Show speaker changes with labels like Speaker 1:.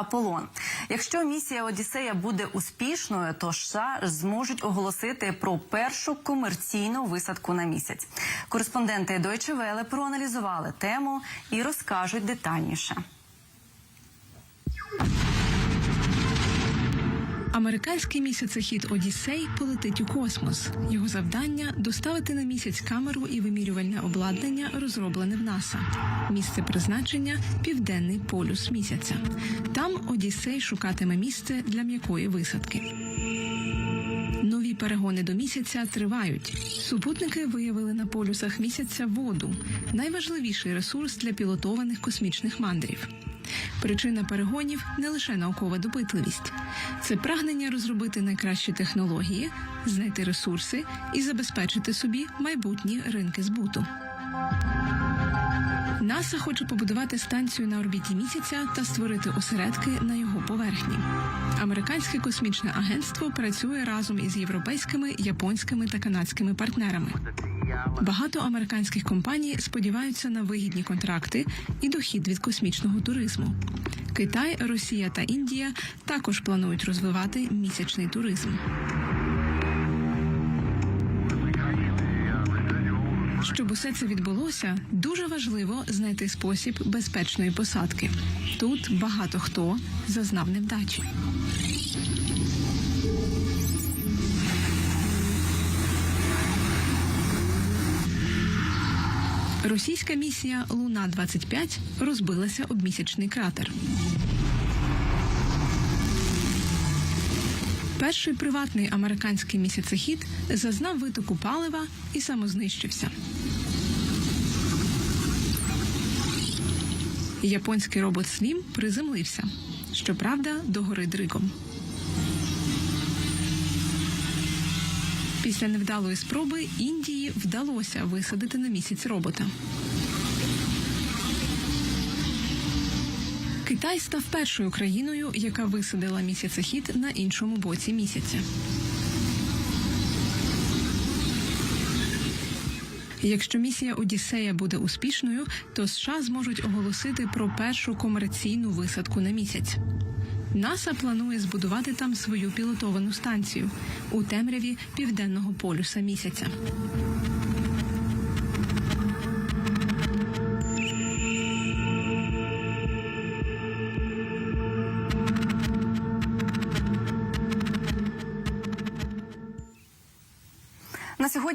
Speaker 1: Аполлон. Якщо місія Одіссея буде успішною, то США зможуть оголосити про першу комерційну висадку на місяць. Кореспонденти Deutsche Welle проаналізували тему і розкажуть детальніше.
Speaker 2: Американський місяцехід Одіссей полетить у космос. Його завдання доставити на місяць камеру і вимірювальне обладнання, розроблене в НАСА. Місце призначення південний полюс місяця. Там Одіссей шукатиме місце для м'якої висадки. Нові перегони до місяця тривають. Супутники виявили на полюсах місяця воду найважливіший ресурс для пілотованих космічних мандрів. Причина перегонів не лише наукова допитливість, це прагнення розробити найкращі технології, знайти ресурси і забезпечити собі майбутні ринки збуту. НАСА хоче побудувати станцію на орбіті місяця та створити осередки на його поверхні. Американське космічне агентство працює разом із європейськими, японськими та канадськими партнерами. Багато американських компаній сподіваються на вигідні контракти і дохід від космічного туризму. Китай, Росія та Індія також планують розвивати місячний туризм. Щоб усе це відбулося, дуже важливо знайти спосіб безпечної посадки. Тут багато хто зазнав невдачі. Російська місія Луна 25 розбилася об місячний кратер. Перший приватний американський місяцехід зазнав витоку палива і самознищився. Японський робот Слім приземлився. Щоправда, до гори Дригом. Після невдалої спроби Індії вдалося висадити на місяць робота. Китай став першою країною, яка висадила місяцехід на іншому боці місяця. Якщо місія Одіссея буде успішною, то США зможуть оголосити про першу комерційну висадку на місяць. НАСА планує збудувати там свою пілотовану станцію у темряві південного полюса місяця.
Speaker 1: На сьогодні